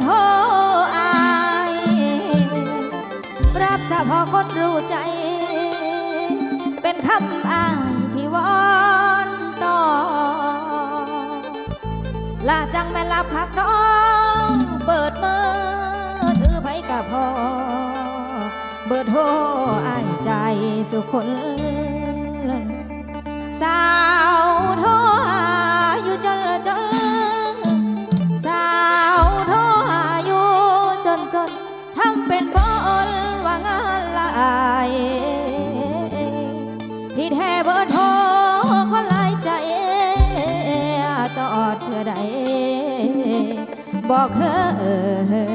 โทรอายรับสะพอคนรู้ใจ เป็นคำอ้างที่วอนต่อลาจังแม่ลับพักน้อง เปิดมือถือไผกับพอ เบิดโทรอายใจสุขคนสา เบิดโทคนหลายใจตอดเธอใดบอกเธอ